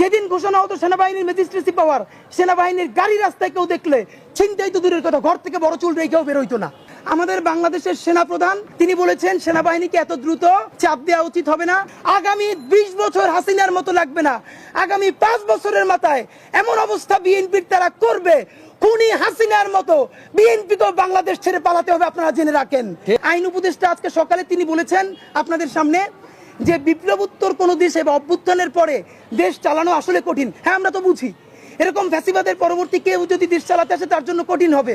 যেদিন ঘোষণা হতো সেনাবাহিনীর ম্যাজিস্ট্রেসি পাওয়ার সেনাবাহিনীর গাড়ি রাস্তায় কেউ দেখলে ছিনতাই তো দূরের কথা ঘর থেকে বড় চুল রেখেও বেরোইতো না। আমাদের বাংলাদেশের সেনাপ্রধান তিনি বলেছেন সেনাবাহিনীকে এত দ্রুত চাপ দেওয়া উচিত হবে না। আগামী বিশ বছর হাসিনার মতো লাগবে না। আগামী পাঁচ বছরের মাথায় এমন অবস্থা বিএনপির তারা করবে খুনি হাসিনার মতো। বিএনপি তো বাংলাদেশ ছেড়ে পালাতে হবে আপনারা জেনে রাখেন। আইন উপদেষ্টা আজকে সকালে তিনি বলেছেন আপনাদের সামনে যে বিপ্লবোত্তর কোনো দেশে বা অভ্যুত্থানের পরে দেশ চালানো আসলে কঠিন। হ্যাঁ আমরা তো বুঝি। এরকম ফ্যাসিবাদের পরবর্তী কেউ যদি দেশ চালাতে আসে, তার জন্য কঠিন হবে।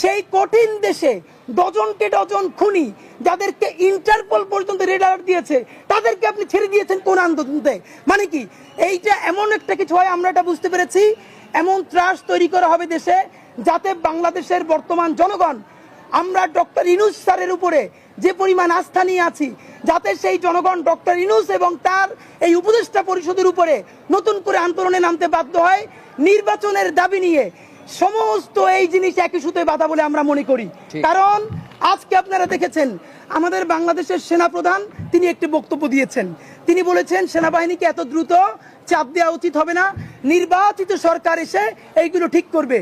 সেই কঠিন দেশে ডজনকে ডজন খুনি যাদেরকে ইন্টারপোল পর্যন্ত রেড অ্যালার্ট দিয়েছে, তাদেরকে আপনি ছেড়ে দিয়েছেন কোন আন্দোলনতে মানে কি, এইটা এমন একটা কিছু হয়, আমরা এটা বুঝতে পেরেছি। এমন ত্রাস তৈরি করা হবে দেশে যাতে বাংলাদেশের বর্তমান জনগণ, আমরা ডক্টর ইনুস স্যারের উপরে যে পরিমাণ আস্থা নিয়ে আছি যাতে সেই জনগণ ডক্টর ইনুস এবং তার এই উপদেষ্টা পরিষদের উপরে নতুন করে আন্দোলনে নামতে বাধ্য হয় নির্বাচনের দাবি নিয়ে সমস্ত এই জিনিস একই সুতোয় বাধা বলে আমরা মনে করি। কারণ আজকে আপনারা দেখেছেন আমাদের বাংলাদেশের সেনাপ্রধান তিনি একটি বক্তব্য দিয়েছেন। তিনি বলেছেন সেনাবাহিনীকে এত দ্রুত চাপ দেওয়া উচিত হবে না নির্বাচিত সরকার এসে এইগুলো ঠিক করবে।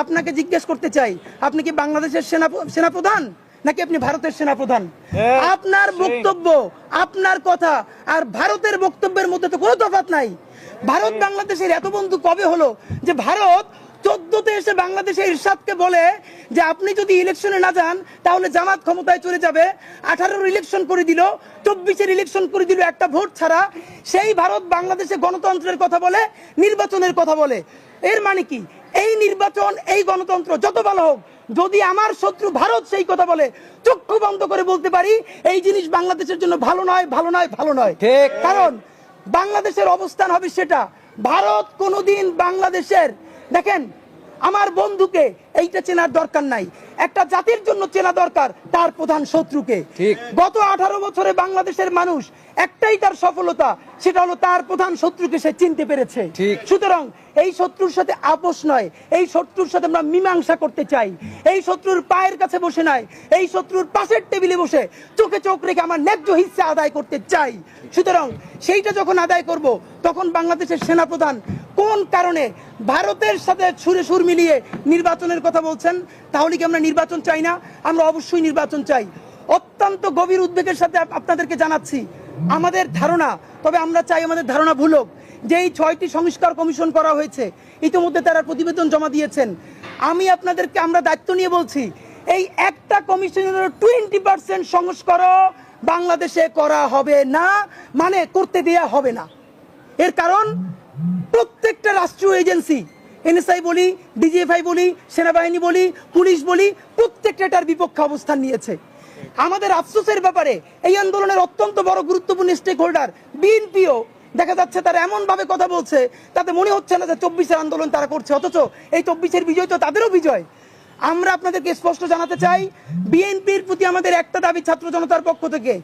আপনাকে জিজ্ঞেস করতে চাই আপনি কি বাংলাদেশের সেনা সেনাপ্রধান? নাকি আপনি ভারতের সেনাপ্রধান? হ্যাঁ, আপনার বক্তব্য আপনার কথা আর ভারতের বক্তব্যের মধ্যে তো কোনো তফাৎ নাই। ভারত বাংলাদেশের এত বন্ধু কবে হলো যে ভারত চোদ্দতে এসে বাংলাদেশের ইরশাদকে বলে যে আপনি যদি ইলেকশনে না যান তাহলে জামাত ক্ষমতায় চলে যাবে। আঠারোর ইলেকশন করে দিল চব্বিশের ইলেকশন করে দিল একটা ভোট ছাড়া। সেই ভারত বাংলাদেশে গণতন্ত্রের কথা বলে নির্বাচনের কথা বলে। এর মানে কি? এই নির্বাচন এই গণতন্ত্র যত ভালো হোক যদি আমার শত্রু ভারত সেই কথা বলে চক্ষু বন্ধ করে বলতে পারি এই জিনিস বাংলাদেশের জন্য ভালো নয় ভালো নয় ভালো নয় ঠিক। কারণ বাংলাদেশের অবস্থান হবে সেটা ভারত কোনোদিন বাংলাদেশের দেখেন আমার বন্ধুকে এইটা চেনার দরকার নাই একটা জাতির জন্য চেনা দরকার তার প্রধান শত্রুকে। গত আঠারো বছরে বাংলাদেশের মানুষ একটাই তার সফলতা সেটা হলো তার প্রধান শত্রুকে সে চিনতে পেরেছে। সুতরাং এই শত্রুর সাথে আপোষ নয় এই শত্রুর সাথে আমরা মীমাংসা করতে চাই। এই শত্রুর পায়ের কাছে বসে নয় এই শত্রুর পাশের টেবিলে বসে চোখে চোখ রেখে আমার ন্যায্য হিস্সা আদায় করতে চাই। সুতরাং সেইটা যখন আদায় করব তখন বাংলাদেশের সেনাপ্রধান কোন কারণে ভারতের সাথে সুরে সুর মিলিয়ে নির্বাচনের কথা বলছেন তাহলে কি আমরা নির্বাচন চাই না? আমরা অবশ্যই নির্বাচন চাই। অত্যন্ত গভীর উদ্বেগের সাথে আপনাদেরকে জানাচ্ছি আমাদের ধারণা, তবে আমরা চাই আমাদের ধারণা ভুলক। যে এই ছয়টি সংস্কার কমিশন করা হয়েছে, ইতিমধ্যে তারা প্রতিবেদন জমা দিয়েছেন। আমি আপনাদেরকে আমরা দায়িত্ব নিয়ে বলছি, এই একটা কমিশনের টোয়েন্টি পার্সেন্ট সংস্কারও বাংলাদেশে করা হবে না মানে করতে দেয়া হবে না। এর কারণ, প্রত্যেকটা রাষ্ট্রীয় এজেন্সি, এনএসআই বলি, ডিজিএফআই বলি, সেনাবাহিনী বলি, পুলিশ বলি, প্রত্যেকটা এটার বিপক্ষে অবস্থান নিয়েছে। আমাদের আফসোসের ব্যাপারে এই আন্দোলনের অত্যন্ত বড় গুরুত্বপূর্ণ স্টেক হোল্ডার বিএনপিও। দেখা যাচ্ছে তারা এমন ভাবে কথা বলছে তাতে মনে হচ্ছে না যে চব্বিশের আন্দোলন তারা করছে। অথচ এই চব্বিশের বিজয় তো তাদেরও বিজয়। আমরা আপনাদেরকে স্পষ্ট জানাতে চাই বিএনপির প্রতি আমাদের একটা দাবি ছাত্র জনতার পক্ষ থেকে।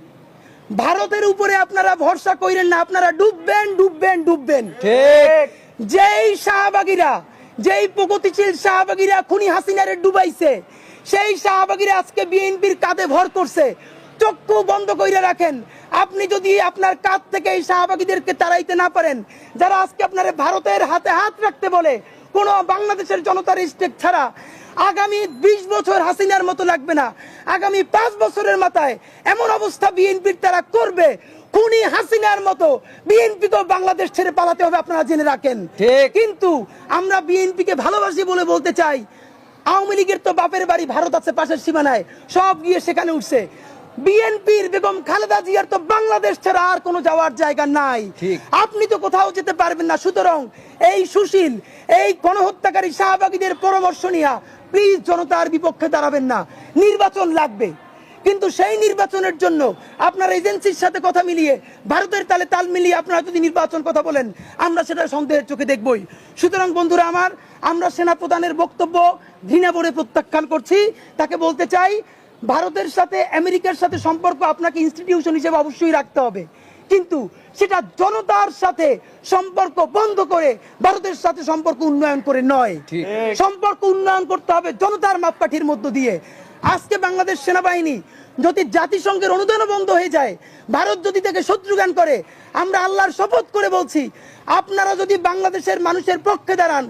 ভারতের উপরে আপনারা ভরসা কইরেন না আপনারা ডুববেন ডুববেন ডুববেন। ঠিক। যেই শাহবাগীরা যেই প্রগতিশীল শাহবাগীরা খুনি হাসিনারে ডুবাইছে সেই শাহবাগীরা আজকে বিএনপির কাঁধে ভর করছে। চক্ষু বন্ধ কইরা রাখেন। আপনি যদি আপনার কাঁধ থেকে এই শাহবাগীদেরকে তাড়াইতে না পারেন যারা আজকে আপনার ভারতের হাতে হাত রাখতে বলে কোন বাংলাদেশের জনতার স্টেক ছাড়া আগামী বিশ বছর হাসিনার মতো লাগবে না। আগামী পাঁচ বছরের মাথায় এমন অবস্থা বিএনপির তারা করবে খুনি হাসিনার মতো। বিএনপিকেও বাংলাদেশ ছেড়ে পালাতে হবে আপনারা জেনে রাখেন। ঠিক। কিন্তু আমরা বিএনপিকে ভালোবাসি বলে বলতে চাই আওয়ামী লীগের তো বাপের বাড়ি ভারত আছে পাশের সীমানায়। সব গিয়ে সেখানে উঠছে। বিএনপির বেগম খালেদা জিয়ার তো বাংলাদেশ ছাড়া আর কোনো যাওয়ার জায়গা নাই। আপনি তো কোথাও যেতে পারবেন না। সুতরাং এই সুশীল এই গণহত্যাকারী শাহবাগীদের পরামর্শ নিয়ে প্লিজ জনতার বিপক্ষে দাঁড়াবেন না। নির্বাচন লাগবে। কিন্তু সেই নির্বাচনের জন্য আপনার এজেন্সির সাথে কথা মিলিয়ে ভারতের তালে তাল মিলিয়ে আপনারা যদি নির্বাচন কথা বলেন আমরা সেটা সন্দেহের চোখে দেখবই। সুতরাং বন্ধুরা আমার আমরা সেনাপ্রধানের বক্তব্য ঘৃণা বলে প্রত্যাখ্যান করছি। তাকে বলতে চাই ভারতের সাথে আমেরিকার সাথে সম্পর্ক আপনাকে ইনস্টিটিউশন হিসেবে অবশ্যই রাখতে হবে। কিন্তু সেটা জনতার সাথে সম্পর্ক বন্ধ করে ভারতের সাথে সম্পর্ক উন্নয়ন করে নয়। সম্পর্ক উন্নয়ন করতে হবে জনতার মাপকাঠির মধ্য দিয়ে। আজকে বাংলাদেশ সেনাবাহিনী যদি জাতিসংঘের অনুদান বন্ধ হয়ে যায় ভারত যদি তাকে শত্রুগান করে আমরা আল্লাহর শপথ করে বলছি আপনারা যদি বাংলাদেশের মানুষের পক্ষে দাঁড়ান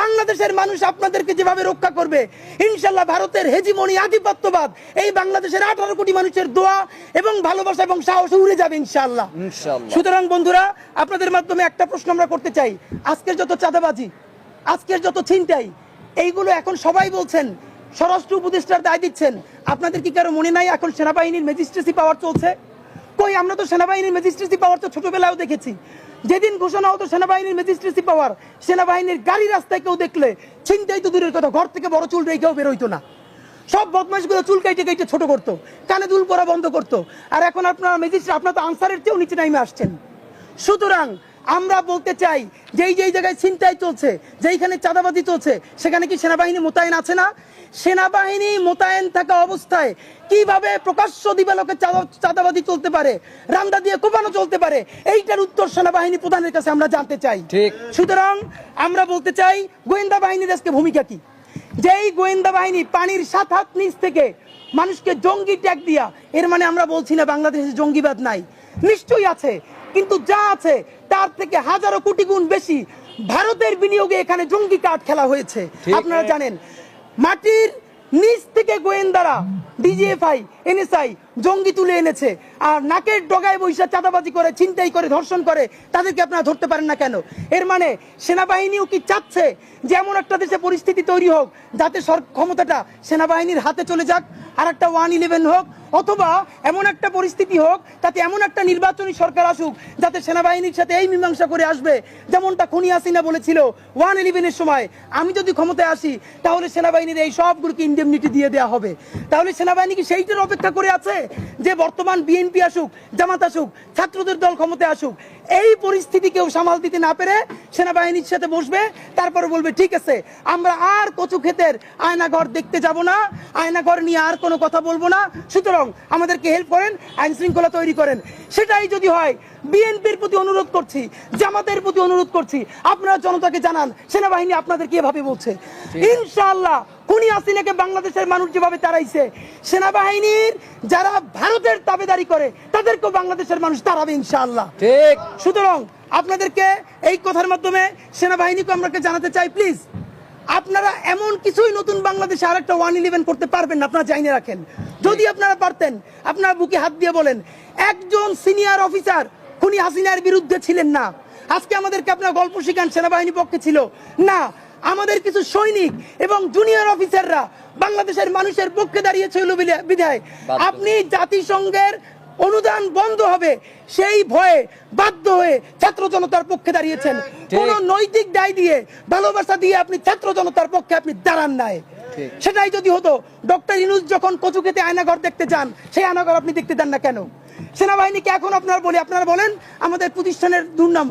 বাংলাদেশের মানুষ আপনাদেরকে যেভাবে রক্ষা করবে ইনশাল্লাহ ভারতের হেজিমনি আধিপত্যবাদ এই বাংলাদেশের আঠারো কোটি মানুষের দোয়া এবং ভালোবাসা এবং সাহস উড়ে যাবে ইনশাল্লাহ। সুতরাং বন্ধুরা আপনাদের মাধ্যমে একটা প্রশ্ন আমরা করতে চাই আজকের যত চাঁদাবাজি আজকের যত ছিনতাই এইগুলো এখন সবাই বলছেন স্বরাষ্ট্র উপদেষ্টার দায় দিচ্ছেন। আপনাদের কি কারও মনে নাই এখন সেনাবাহিনীর ম্যাজিস্ট্রেসি পাওয়ার চলছে? কই, আমরা তো সেনাবাহিনীর ম্যাজিস্ট্রেসি পাওয়ার তো ছোটবেলাও দেখেছি। যেদিন ঘোষণা হতো সেনাবাহিনীর ম্যাজিস্ট্রেসি পাওয়ার সেনাবাহিনীর গাড়ি রাস্তায় কেউ দেখলে ছিনতাই তো দূরের কথা, ঘর থেকে বড় চুল রেখেও বেরোইতো না। সব বদমাশগুলো চুল কাইটে কাইটে ছোট করতো, কানে দুল পরা বন্ধ করতো। আর এখন আপনার ম্যাজিস্ট্রেট আপনার তো আনসারের চেয়েও নিচে নামে আসছেন। সুতরাং আমরা বলতে চাই যেই যেই জায়গায় ছিনতাই চলছে যেইখানে চাঁদাবাজি চলছে সেখানে কি সেনাবাহিনী মোতায়েন আছে না? সেনাবাহিনী মোতায়েন থাকা অবস্থায় কীভাবে প্রকাশ্য দিবালোকে চাঁদা- চাঁদাবাজি চলতে পারে রান্দা দিয়ে কোপানো চলতে পারে এইটার উত্তর সেনাবাহিনী প্রধানের কাছে আমরা জানতে চাই। ঠিক। সুতরাং আমরা বলতে চাই গোয়েন্দা বাহিনীর আজকে ভূমিকা কি? যেই গোয়েন্দা বাহিনী পানির সাত হাত নিচ থেকে মানুষকে জঙ্গি ট্যাগ দিয়া এর মানে আমরা বলছি না বাংলাদেশে জঙ্গিবাদ নাই নিশ্চয়ই আছে কিন্তু যা আছে তার থেকে হাজারো কোটি গুণ বেশি ভারতের বিনিয়োগে এখানে জঙ্গি কাঠ খেলা হয়েছে। আপনারা জানেন মাটির নিচ থেকে গোয়েন্দারা ডিজিএফআই এনএসআই জঙ্গি তুলে এনেছে। আর নাকের ডগায় বৈশা চাঁদাবাজি করে, ছিনতাই করে, ধর্ষণ করে, তাদেরকে আপনারা ধরতে পারেন না কেন? এর মানে সেনাবাহিনীও কি চাচ্ছে যে এমন একটা দেশে পরিস্থিতি তৈরি হোক, যাতে সর ক্ষমতাটা সেনাবাহিনীর হাতে চলে যাক আর একটা ওয়ান ইলেভেন হোক, অথবা এমন একটা পরিস্থিতি হোক, তাতে এমন একটা নির্বাচনী সরকার আসুক, যাতে সেনাবাহিনীর সাথে এই মীমাংসা করে আসবে, যেমনটা খুনি হাসিনা বলেছিল ওয়ান ইলেভেনের সময়, আমি যদি ক্ষমতায় আসি, তাহলে সেনাবাহিনীর এই সবগুলোকে ইন্ডেমনিটি দিয়ে দেওয়া হবে। তাহলে সেনাবাহিনী কি সেইটার অপেক্ষা করে আছে? যে বর্তমান বিএনপি আসুক, জামাত আসুক, ছাত্রদের দল ক্ষমতায় আসুক, এই পরিস্থিতি কেউ সামাল দিতে না পেরে সেনাবাহিনীর সাথে বসবে, তারপরে বলবে, ঠিক আছে, আমরা আর কচু ক্ষেতের আয়নাঘর দেখতে যাব না, আয়নাঘর নিয়ে আর কোনো কথা বলব না, সুতরাং আমাদেরকে হেল্প করেন আইন শৃঙ্খলা তৈরি করেন। সেটাই যদি হয় বিএনপির প্রতি অনুরোধ করছি জামাতের প্রতি অনুরোধ করছি। আপনারা জনতাকে জানান সেনাবাহিনী আপনাদেরকে এভাবে বলছে? ইনশাআল্লাহ খুনি হাসিনাকে বাংলাদেশের মানুষ যেভাবে তাড়াইছে সেনাবাহিনীর যারা ভারতের তাবেদারি করে তাদেরকেও বাংলাদেশের মানুষ তাড়াবে ইনশাআল্লাহ। ঠিক। সুতরাং আপনাদেরকে এই কথার মাধ্যমে সেনাবাহিনীকে আমরা জানাতে চাই প্লিজ আপনারা এমন কিছুই নতুন বাংলাদেশে আরেকটা ওয়ান ইলেভেন করতে পারবেন না আপনারা জানিয়ে রাখেন। যদি আপনারা পারতেন আপনারা বুকে হাত দিয়ে বলেন একজন সিনিয়র অফিসার খুনি হাসিনার বিরুদ্ধে ছিলেন না। আজকে আমাদেরকে আপনার গল্প শিখান সেনাবাহিনী পক্ষে ছিল। না আমাদের কিছু সৈনিক এবং জুনিয়র অফিসাররা বাংলাদেশের মানুষের পক্ষে দাঁড়িয়েছিল বিধায়। আপনি জাতিসংঘের অনুদান বন্ধ হবে সেই ভয়ে বাধ্য হয়ে ছাত্র জনতার পক্ষে দাঁড়িয়েছেন। কোন নৈতিক দায় দিয়ে ভালোবাসা দিয়ে আপনি ছাত্র জনতার পক্ষে আপনি দাঁড়ান নাই। সেটাই যদি হতো ডক্টর ইনুজ যখন কচুকেতে আয়নাঘর দেখতে যান সেই আয়নাঘর আপনি দেখতে যান না কেন? সেনাবাহিনীকে এখন আপনার বলি, আপনারা বলেন, আমাদের প্রতিষ্ঠানের দুর্নাম।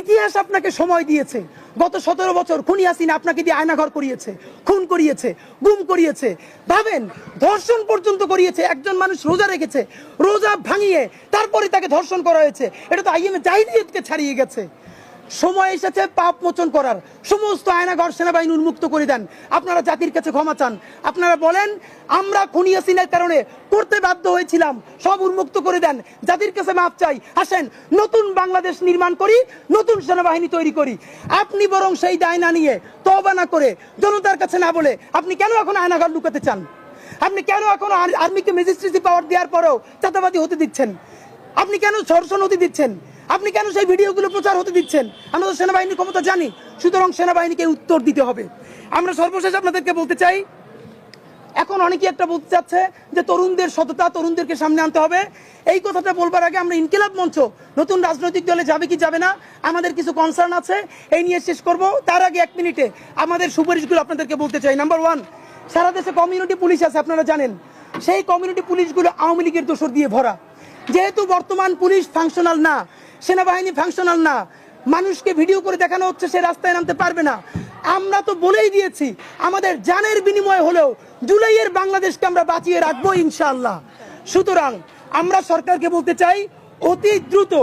ইতিহাস আপনাকে সময় দিয়েছে। গত সতেরো বছর খুনি হাসিনা আপনাকে দিয়ে আয়নাঘর করিয়েছে, খুন করিয়েছে, গুম করিয়েছে। ভাবেন, ধর্ষণ পর্যন্ত করিয়েছে, একজন মানুষ রোজা রেখেছে, রোজা ভাঙিয়ে তারপরে তাকে ধর্ষণ করা হয়েছে। এটা তো আইএমএ জাহিদিয়তকে ছাড়িয়ে গেছে। সময় এসেছে পাপ মোচন করার। সমস্ত আয়নাঘর সেনাবাহিনী উন্মুক্ত করে দেন। আপনারা জাতির কাছে ক্ষমা চান। আপনারা বলেন, আমরা খুনি হাসিনার কারণে করতে বাধ্য হয়েছিলাম। সব উন্মুক্ত করে দেন। জাতির কাছে মাপ চাই। আসেন নতুন বাংলাদেশ নির্মাণ করি, নতুন সেনাবাহিনী তৈরি করি। আপনি বরং সেই দায় না নিয়ে তবা না করে জনতার কাছে না বলে আপনি কেন এখন আয়নাঘর লুকাতে চান? আপনি কেন এখন আর- আর্মিকে ম্যাজিস্ট্রেসি পাওয়ার দেওয়ার পরেও চাঁদাবাদী হতে দিচ্ছেন? আপনি কেন ধর্ষণ হতে দিচ্ছেন? আপনি কেন সেই ভিডিওগুলো প্রচার হতে দিচ্ছেন? আমরা তো সেনাবাহিনীর ক্ষমতা জানি। সুতরাং সেনাবাহিনীকে উত্তর দিতে হবে। আমরা সর্বশেষ আপনাদেরকে বলতে চাই, এখন অনেকে একটা বলতে চাচ্ছে যে তরুণদের সততা, তরুণদেরকে সামনে আনতে হবে। এই কথাটা বলবার আগে আমরা ইনকিলাব মঞ্চ, নতুন রাজনৈতিক দলে যাবে কি যাবে না, আমাদের কিছু কনসার্ন আছে, এই নিয়ে শেষ করব। তার আগে এক মিনিটে আমাদের সুপারিশগুলো আপনাদেরকে বলতে চাই। নাম্বার ওয়ান সারা দেশে কমিউনিটি পুলিশ আছে, আপনারা জানেন। সেই কমিউনিটি পুলিশগুলো আওয়ামী লীগের দোষর দিয়ে ভরা। যেহেতু বর্তমান পুলিশ ফাংশনাল না সেনাবাহিনী ফাংশনাল না। মানুষকে ভিডিও করে দেখানো হচ্ছে, সে রাস্তায় নামতে পারবে না। আমরা তো বলেই দিয়েছি, আমাদের জানের বিনিময় হলেও জুলাইয়ের বাংলাদেশকে আমরা বাঁচিয়ে রাখব ইনশাআল্লাহ। সুতরাং আমরা সরকারকে বলতে চাই, অতি দ্রুত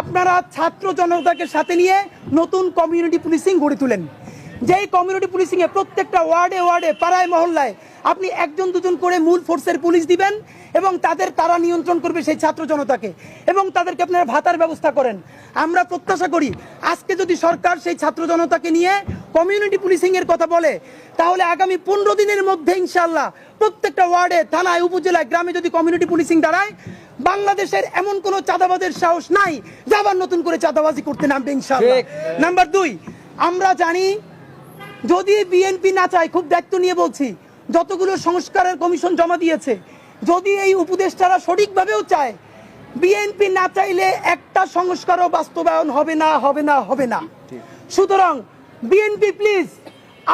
আপনারা ছাত্র জনতাকে সাথে নিয়ে নতুন কমিউনিটি পুলিশিং গড়ে তুলেন। যেই কমিউনিটি পুলিশিংয়ে প্রত্যেকটা ওয়ার্ডে ওয়ার্ডে, পাড়ায়, মহল্লায় আপনি একজন, দুজন করে মূল ফোর্সের পুলিশ দিবেন এবং তাদের তারা নিয়ন্ত্রণ করবে সেই ছাত্র জনতাকে। এবং তাদেরকে আপনারা ভাতার ব্যবস্থা করেন। আমরা প্রত্যাশা করি আজকে যদি সরকার সেই ছাত্র জনতাকে নিয়ে কমিউনিটি পুলিশিং এর কথা বলে তাহলে আগামী পনেরো দিনের মধ্যে ইনশাল্লাহ প্রত্যেকটা ওয়ার্ডে থানায় উপজেলায় গ্রামে যদি কমিউনিটি পুলিশিং দাঁড়ায় বাংলাদেশের এমন কোনো চাঁদাবাদের সাহস নাই যে আবার নতুন করে চাঁদাবাজি করতে নামবে ইনশাল্লাহ। নাম্বার দুই আমরা জানি যদি বিএনপি না চায় খুব দায়িত্ব নিয়ে বলছি যতগুলো সংস্কারের কমিশন জমা দিয়েছে যদি এই উপদেষ্টারা সঠিকভাবেও চায়, বিএনপি না চাইলে একটা সংস্কারও বাস্তবায়ন হবে না হবে না হবে না। সুতরাং বিএনপি, প্লিজ,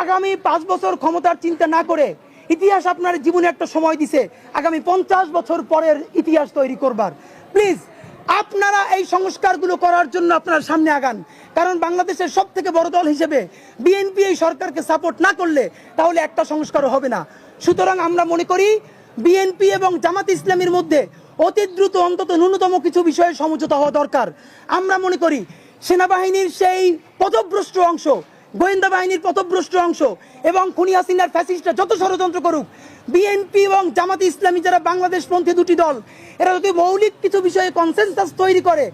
আগামী পাঁচ বছর ক্ষমতার চিন্তা না করে ইতিহাস আপনার জীবনে একটা সময় দিছে, আগামী পঞ্চাশ বছর পরের ইতিহাস তৈরি করবার। প্লিজ, আপনারা এই সংস্কারগুলো করার জন্য আপনার সামনে আগান। কারণ বাংলাদেশের সব থেকে বড় দল হিসেবে বিএনপি এই সরকারকে সাপোর্ট না করলে তাহলে একটা সংস্কারও হবে না। সুতরাং আমরা মনে করি বিএনপি এবং জামাত ইসলামের মধ্যে অতি দ্রুত অন্তত ন্যূনতম কিছু বিষয়ে সমঝোতা হওয়া দরকার। আমরা মনে করি, সেনাবাহিনীর সেই পথভ্রষ্ট অংশ, গোয়েন্দা বাহিনীর পথভ্রষ্ট অংশ এবং খুনি হাসিনার ফ্যাসিস্টরা যত ষড়যন্ত্র করুক, বিএনপি এবং জামাত ইসলামী যারা বাংলাদেশ পন্থী দুটি দল, এরা যদি মৌলিক কিছু বিষয়ে কনসেনসাস তৈরি করে,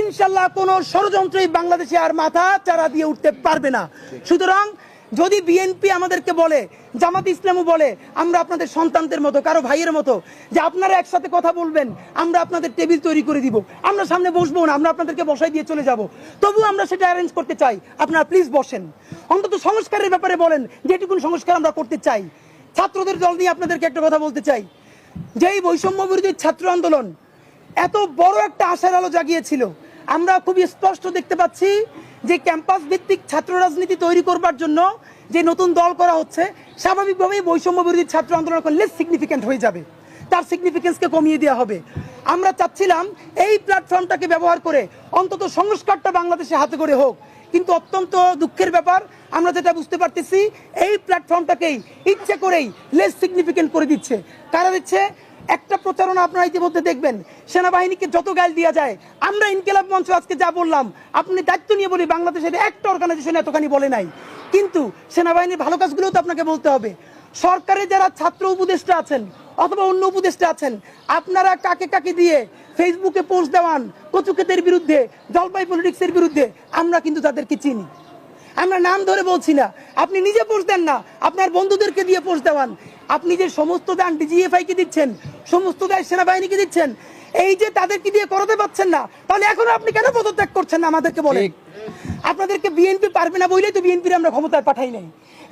ইনশাল্লাহ কোনো ষড়যন্ত্রই বাংলাদেশে আর মাথা চারা দিয়ে উঠতে পারবে না। সুতরাং যদি বিএনপি আমাদেরকে বলে, জামাত ইসলামও বলে, আমরা আপনাদের সন্তানদের মতো, কারও ভাইয়ের মতো, যে আপনারা একসাথে কথা বলবেন, আমরা আপনাদের টেবিল তৈরি করে দিব। আমরা সামনে বসবো না, আমরা আপনাদেরকে বসাই দিয়ে চলে যাব। তবু আমরা সেটা অ্যারেঞ্জ করতে চাই। আপনারা প্লিজ বসেন। অন্তত সংস্কারের ব্যাপারে বলেন যেটুকুন সংস্কার আমরা করতে চাই। ছাত্রদের দল নিয়ে আপনাদেরকে একটা কথা বলতে চাই। যেই বৈষম্য বিরোধী ছাত্র আন্দোলন এত বড় একটা আশার আলো জাগিয়েছিল, আমরা খুবই স্পষ্ট দেখতে পাচ্ছি যে ক্যাম্পাস ভিত্তিক ছাত্র রাজনীতি তৈরি করবার জন্য যে নতুন দল করা হচ্ছে, স্বাভাবিকভাবেই বৈষম্য বিরোধী ছাত্র আন্দোলন লেস সিগনিফিক্যান্ট হয়ে যাবে। তার সিগনিফিকেন্সকে কমিয়ে দেওয়া হবে। আমরা চাচ্ছিলাম এই প্ল্যাটফর্মটাকে ব্যবহার করে অন্তত সংস্কারটা বাংলাদেশে হাতে করে হোক। কিন্তু অত্যন্ত দুঃখের ব্যাপার, আমরা যেটা বুঝতে পারতেছি, এই প্ল্যাটফর্মটাকেই ইচ্ছে করেই লেস সিগনিফিকেন্ট করে দিচ্ছে। কারা দিচ্ছে? একটা প্রচারণা আপনারা ইতিমধ্যে দেখবেন। সেনাবাহিনীকে যত গাইল দেওয়া যায়, আমরা ইনকেলাব মঞ্চ আজকে যা বললাম, আপনি দায়িত্ব নিয়ে বলি, বাংলাদেশের একটা অর্গানাইজেশন এতখানি বলে নাই। কিন্তু সেনাবাহিনীর ভালো কাজগুলোও তো আপনাকে বলতে হবে। সরকারের যারা ছাত্র উপদেষ্টা আছেন, অথবা অন্য উপদেষ্টা আছেন, আপনারা কাকে কাকে দিয়ে ফেসবুকে পোস্ট দেওয়ান কচুকেতের বিরুদ্ধে, জলপাই পলিটিক্সের বিরুদ্ধে, আমরা কিন্তু তাদেরকে চিনি। আমরা নাম ধরে বলছি না। আপনি নিজে পোস্ট দেন না, আপনার বন্ধুদেরকে দিয়ে পোস্ট দেওয়ান। আপনি যে সমস্ত দান ডিজিএফআই কে দিচ্ছেন সমস্ত দায় সেনাবাহিনীকে দিচ্ছেন। এই যে তাদেরকে দিয়ে করাতে পারছেন না তাহলে এখনও আপনি কেন পদত্যাগ করছেন না আমাদেরকে বলেন? ঠিক। আপনাদেরকে বিএনপি পারবে না বলেই তো বিএনপির আমরা ক্ষমতায় পাঠাই নাই।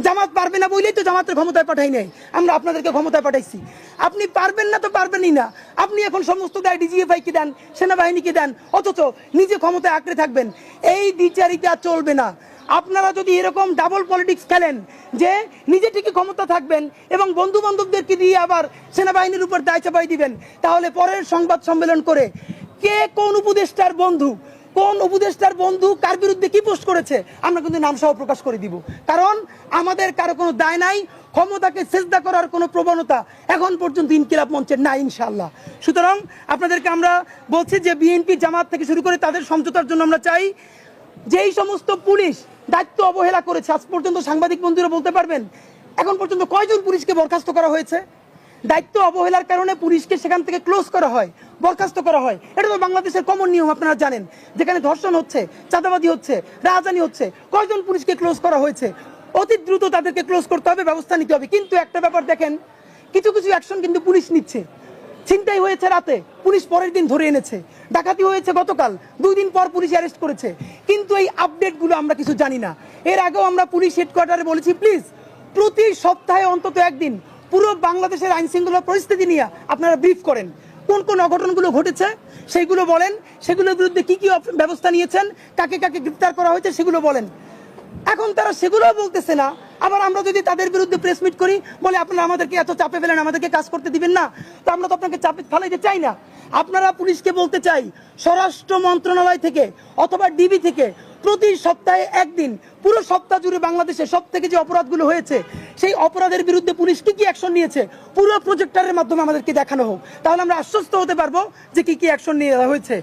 জামাত পারবে না বলেই তো জামাতের ক্ষমতায় পাঠাই নাই। আমরা আপনাদেরকে ক্ষমতায় পাঠাইছি। আপনি পারবেন না তো পারবেনই না। আপনি এখন সমস্ত দায় ডিজিএফআই কে দেন সেনাবাহিনীকে দেন অথচ নিজে ক্ষমতায় আঁকড়ে থাকবেন। এই দ্বিচারিতা চলবে না। আপনারা যদি এরকম ডাবল পলিটিক্স খেলেন, যে নিজে ঠিকই ক্ষমতা থাকবেন এবং বন্ধু বান্ধবদেরকে দিয়ে আবার সেনাবাহিনীর উপর দায় চাপাই দিবেন, তাহলে পরের সংবাদ সম্মেলন করে কে কোন উপদেষ্টার বন্ধু, কোন উপদেষ্টার বন্ধু কার বিরুদ্ধে কি পোস্ট করেছে, আমরা কিন্তু নাম সহ প্রকাশ করে দিব। কারণ আমাদের কারও কোনো দায় নাই, ক্ষমতাকে চেষ্টা করার কোনো প্রবণতা এখন পর্যন্ত ইনকিলাব মঞ্চের নাই ইনশাল্লাহ সুতরাং আপনাদেরকে আমরা বলছি যে বিএনপি জামাত থেকে শুরু করে তাদের সমঝোতার জন্য আমরা চাই, যেই সমস্ত পুলিশ দায়িত্ব অবহেলা করেছে। আজ পর্যন্ত সাংবাদিক বন্ধুরা বলতে পারবেন, এখন পর্যন্ত কয়জন পুলিশকে বরখাস্ত করা হয়েছে? দায়িত্ব অবহেলার কারণে পুলিশকে সেখান থেকে ক্লোজ করা হয়, বরখাস্ত করা হয়। এটা তো বাংলাদেশের কমন নিয়ম, আপনারা জানেন। যেখানে ধর্ষণ হচ্ছে চাঁদাবাদি হচ্ছে রাজধানী হচ্ছে, কয়জন পুলিশকে ক্লোজ করা হয়েছে? অতি দ্রুত তাদেরকে ক্লোজ করতে হবে, ব্যবস্থা নিতে হবে। কিন্তু একটা ব্যাপার দেখেন, কিছু কিছু অ্যাকশন কিন্তু পুলিশ নিচ্ছে। ছিনতাই হয়েছে রাতে। পুলিশ পরের দিন ধরে এনেছে। ডাকাতি হয়েছে গতকাল। দুই দিন পর পুলিশ অ্যারেস্ট করেছে। কিন্তু এই আপডেটগুলো আমরা কিছু জানি না। এর আগেও আমরা পুলিশ হেডকোয়ার্টারে বলেছি, প্লিজ, প্রতি সপ্তাহে অন্তত একদিন পুরো বাংলাদেশের আইন শৃঙ্খলা পরিস্থিতি নিয়ে আপনারা ব্রিফ করেন। কোন কোন অঘটনগুলো ঘটেছে সেইগুলো বলেন। সেগুলোর বিরুদ্ধে কি কি ব্যবস্থা নিয়েছেন, কাকে কাকে গ্রেপ্তার করা হয়েছে, সেগুলো বলেন। এখন তারা সেগুলোও বলতেছে না। আবার আমরা যদি তাদের বিরুদ্ধে প্রেস মিট করি, বলে আপনারা আমাদেরকে এত চাপে ফেলেন, আমাদেরকে কাজ করতে দিবেন না, তো আমরা তো আপনাকে চাপে ফেলাইতে চাই না। আপনারা পুলিশকে বলতে চাই, স্বরাষ্ট্র মন্ত্রণালয় থেকে অথবা ডিবি থেকে প্রতি সপ্তাহে একদিন, পুরো সপ্তাহ জুড়ে বাংলাদেশে সব থেকে যে অপরাধগুলো হয়েছে, সেই অপরাধের বিরুদ্ধে পুলিশ কি কি অ্যাকশন নিয়েছে, পুরো প্রজেক্টরের মাধ্যমে আমাদেরকে দেখানো হোক। তাহলে আমরা আশ্বস্ত হতে পারব যে কি কি অ্যাকশন নিয়ে হয়েছে।